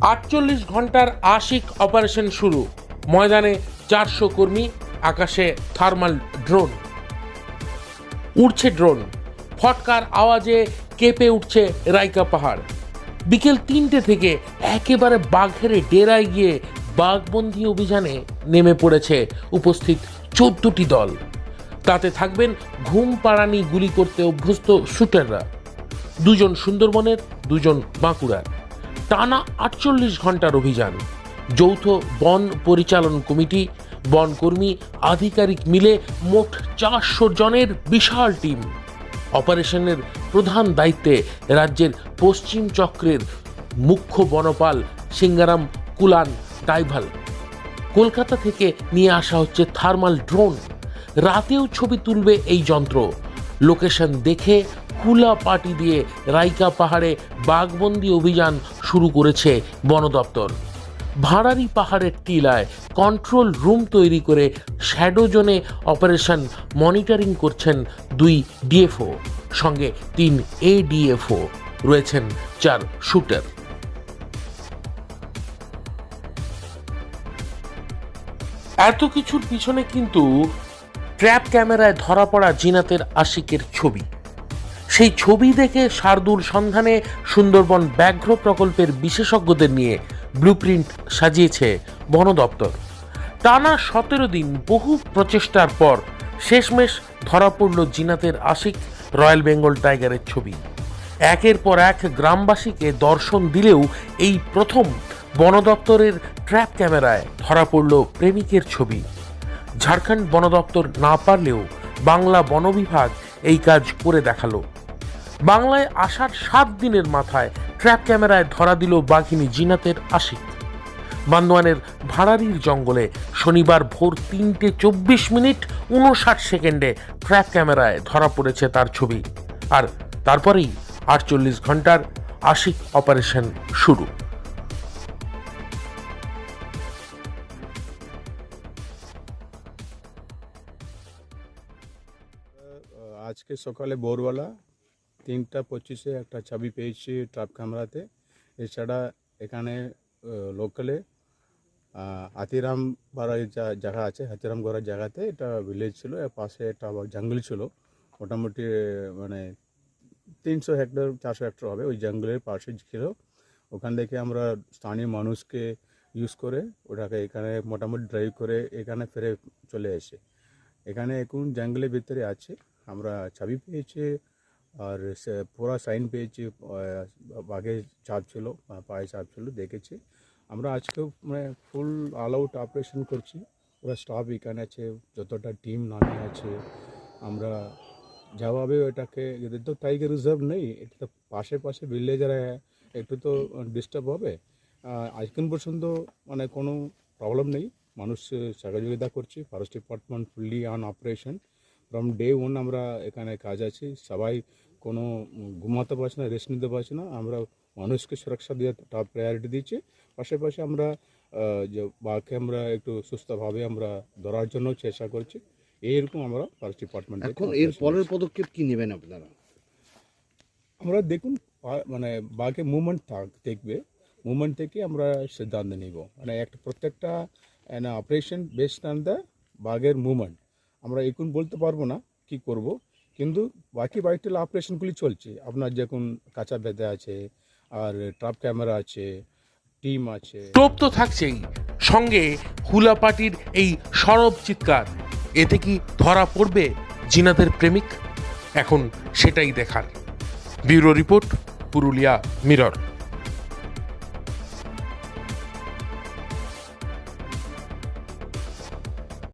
আটচল্লিশ ঘণ্টার আশিক অপারেশন শুরু। ময়দানে চারশো কর্মী, আকাশে থার্মাল ড্রোন। উড়ছে ড্রোন। ফটকার আওয়াজে কেঁপে উঠছে রাইকা পাহাড়। বিকেল তিনটে থেকে একেবারে বাঘের ডেরায় গিয়ে বাঘবন্দি অভিযানে নেমে পড়েছে উপস্থিত চোদ্দটি দল। তাতে থাকবেন ঘুম পাড়ানি গুলি করতে অভ্যস্ত শুটাররা। দুজন সুন্দরবনের, দুজন বাঁকুড়ার। টানা আটচল্লিশ ঘণ্টার অভিযান। যৌথ বন পরিচালন কমিটি বনকর্মী আধিকারিক মিলে মোট চারশো জনের বিশাল টিম। অপারেশনের প্রধান দায়িত্বে রাজ্যের পশ্চিম চক্রের মুখ্য বনপাল সিঙ্গারাম কুলান ডাইভাল কলকাতা থেকে নিয়ে আসা হচ্ছে থার্মাল ড্রোন। রাতেও ছবি তুলবে এই যন্ত্র। লোকেশন দেখে হুলা পার্টি দিয়ে রাইকা পাহাড়ে বাঘবন্দি অভিযান শুরু করেছে বন দপ্তর। ভাড়ারি পাহাড়ের টিলায় কন্ট্রোল রুম তৈরি করে শ্যাডো জোনে অপারেশন মনিটরিং করছেন দুই ডিএফও সঙ্গে তিন এডিএফও রয়েছেন চার শুটার এত কিছুর পিছনে কিন্তু ট্র্যাপ ক্যামেরায় ধরা পড়া জিনাতের আশিকের ছবি। সেই ছবি দেখে শার্দুল সন্ধানে সুন্দরবন ব্যাঘ্র প্রকল্পের বিশেষজ্ঞদের নিয়ে ব্লুপ্রিন্ট সাজিয়েছে বন দপ্তর। টানা সতেরো দিন বহু প্রচেষ্টার পর শেষমেশ ধরা পড়ল জিনাতের আশিক রয়্যাল বেঙ্গল টাইগারের ছবি। একের পর এক গ্রামবাসীকে দর্শন দিলেও এই প্রথম বন দপ্তরের ট্র্যাপ ক্যামেরায় ধরা পড়ল প্রেমিকের ছবি। ঝাড়খণ্ড বন দপ্তর না পারলেও বাংলা বন বিভাগ এই কাজ করে দেখাল। বাংলায় আসার সাত দিনের মাথায় ট্র্যাপ ক্যামেরায় ধরা দিল বাঘিনী জিনাতের আশিক। বান্দোয়ানের ভাড়ারির জঙ্গলে শনিবার ভোর তিনটে চব্বিশ মিনিট উনষাট সেকেন্ডে ট্র্যাপ ক্যামেরায় ধরা পড়েছে তার ছবি। আর তারপরেই আটচল্লিশ ঘণ্টার আশিক অপারেশন শুরু। আজকে সকালে ভোরবেলা তিনটা পঁচিশে একটা ছবি পেয়েছি ট্রাপ ক্যামেরাতে। এছাড়া এখানে লোকালে হাতিরাম পাড়ার যা জায়গা আছে, হাতিরাম গড়ার জায়গাতে এটা ভিলেজ ছিল পাশে একটা জঙ্গল ছিল। মোটামুটি মানে তিনশো হেক্টর চারশো হেক্টর হবে ওই জঙ্গলের পাশে ছিল। ওখান থেকে আমরা স্থানীয় মানুষকে ইউজ করে ওটাকে এখানে মোটামুটি ড্রাইভ করে এখানে ফিরে চলে এসে। এখানে এখন জঙ্গলের ভিতরে আছে। আমরা ছবি পেয়েছি আর পুরো সাইন পেয়েছি বাঘের চাপ ছিল পায়ে চাপ ছিল, দেখেছি। আমরা আজকেও মানে ফুল অল আউট অপারেশন করছি। পুরো স্টাফ এখানে আছে, যতটা টিম নামে আছে, আমরা যেভাবে ওটাকে এদের তো টাইগার রিজার্ভ নেই, এটা তো পাশে পাশে ভিলেজার একটু তো ডিস্টার্ব হবে। আজকের পর্যন্ত মানে কোনো প্রবলেম নেই। মানুষ সহযোগিতা করছে forest department fully on operation from day one আমরা এখানে কাজ আছি। সবাই কোনো ঘুমাতে পারছে না রেস্ট নিতে পারছে না। আমরা মানুষকে সুরক্ষা দিয়ে টপ প্রায়োরিটি দিচ্ছি। পাশাপাশি আমরা যে বাঘকে আমরা একটু সুস্থভাবে আমরা ধরার জন্য চেষ্টা করছি। এইরকম আমরা ফরেস্ট ডিপার্টমেন্ট এখন এর পরের পদক্ষেপ কী নেবেন আপনারা? আমরা দেখুন মানে বাঘের মুভমেন্ট থাক দেখবে মুভমেন্ট থেকে আমরা সিদ্ধান্ত নিব। মানে একটা প্রত্যেকটা অপারেশন বেসড অন দ্য বাঘের মুভমেন্ট আমরা এখন বলতে পারব না কি করব, কিন্তু বাকি ভাইটাল অপারেশনগুলি চলছে। আপনার যখন কাঁচা বেঁধে আছে, আর ট্রাপ ক্যামেরা আছে, টিম আছে। টোপ তো থাকছেই। সঙ্গে হুলা পার্টির এই সরব চিৎকার, এতে কি ধরা পড়বে জিনাতের প্রেমিক? এখন সেটাই দেখার। Bureau report, Purulia Mirror.